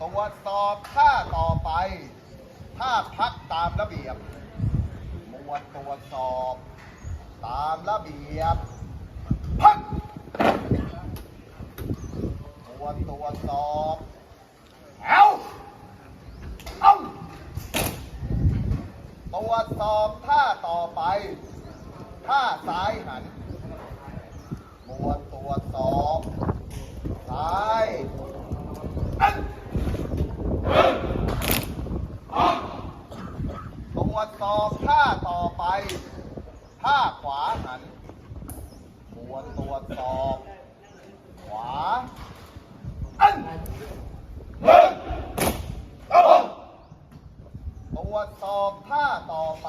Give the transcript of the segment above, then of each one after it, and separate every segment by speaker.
Speaker 1: ตรวจสอบท่าต่อไปท่าพักตามระเบียบ หมวดตรวจสอบ ตามระเบียบ พักหมวดตรวจสอบแถวเอาตรวจสอบท่าต่อไปท่าซ้ายหันหมวดตรวจสอบซ้ายอันตรวจสอบท่าต่อไปท่าขวา หันหมวดตรวจสอบขวาอันตรวจสอบท่าต่อไป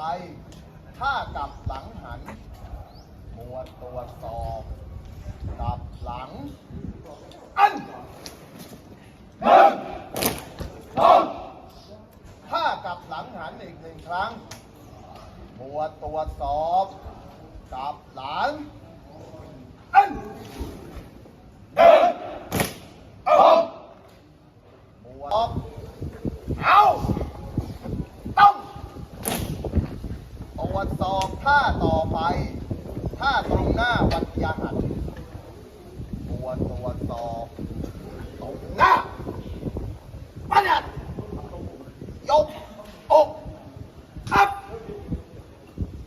Speaker 1: ท่ากลับหลังหันหมวดตรวจสอบกลับหลัง อันถ้ากลับหลังหันอีกหนึ่งครั้งหมวดตรวจสอบ กลับหลังอันหมวดออกเอาต้องตรวจสอบท่าต่อไป ท่าตรงหน้าวัดยาหัน ตรวจตรวจสอบตรงหน้าปัญญยกอกอัพ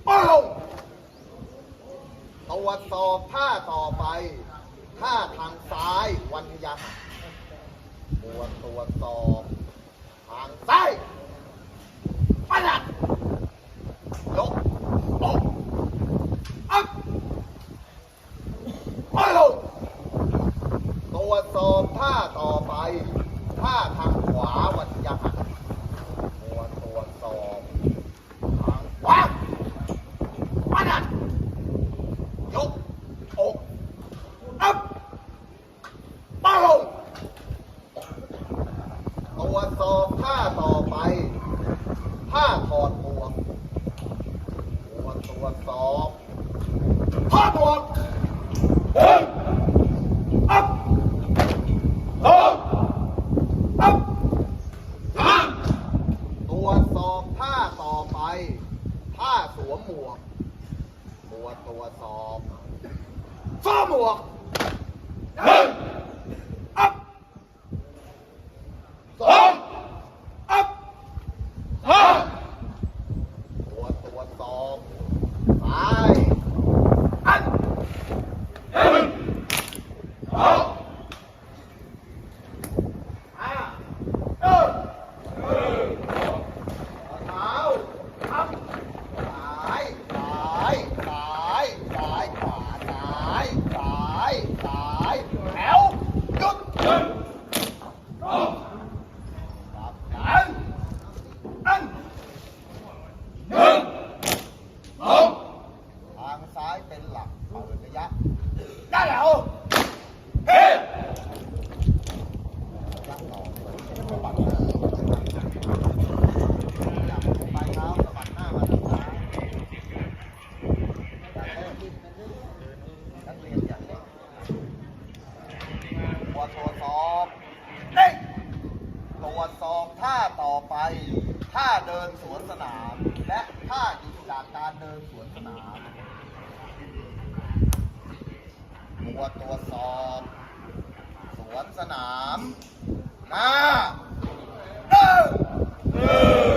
Speaker 1: มาลงตรว จสอบท่าต่อไป ท่าทางซ้ายวันยาหักตรวจตรวจสอบ ทางซ้ายประหลัดกอกอัพ มาลงตรวจสอบท่าต่อไป ท่าทางขวาวันยหันตรวจตรวจสอบ ทางขวาวันันยกอกอัพมาลงตรวจสอบท่าต่อไป ท่าถอดหมวก ตรวจตรวจสอบถอดหมวกอัพลงอัพล้างตรวจสอบท่าต่อไปท่าสวมหมวกตรวจตรวจสอบสวมหมวกหนึ่ง ตรวจสอบท่าต่อไปท่าเดินสวนสนาม และท่าหยุดจากการเดินสวนสนามหมวดตรวจสอบ สวนสนามมาเดิน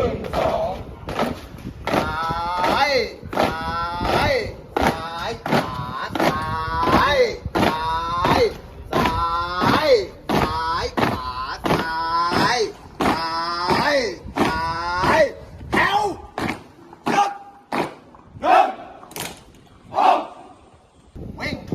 Speaker 1: wing.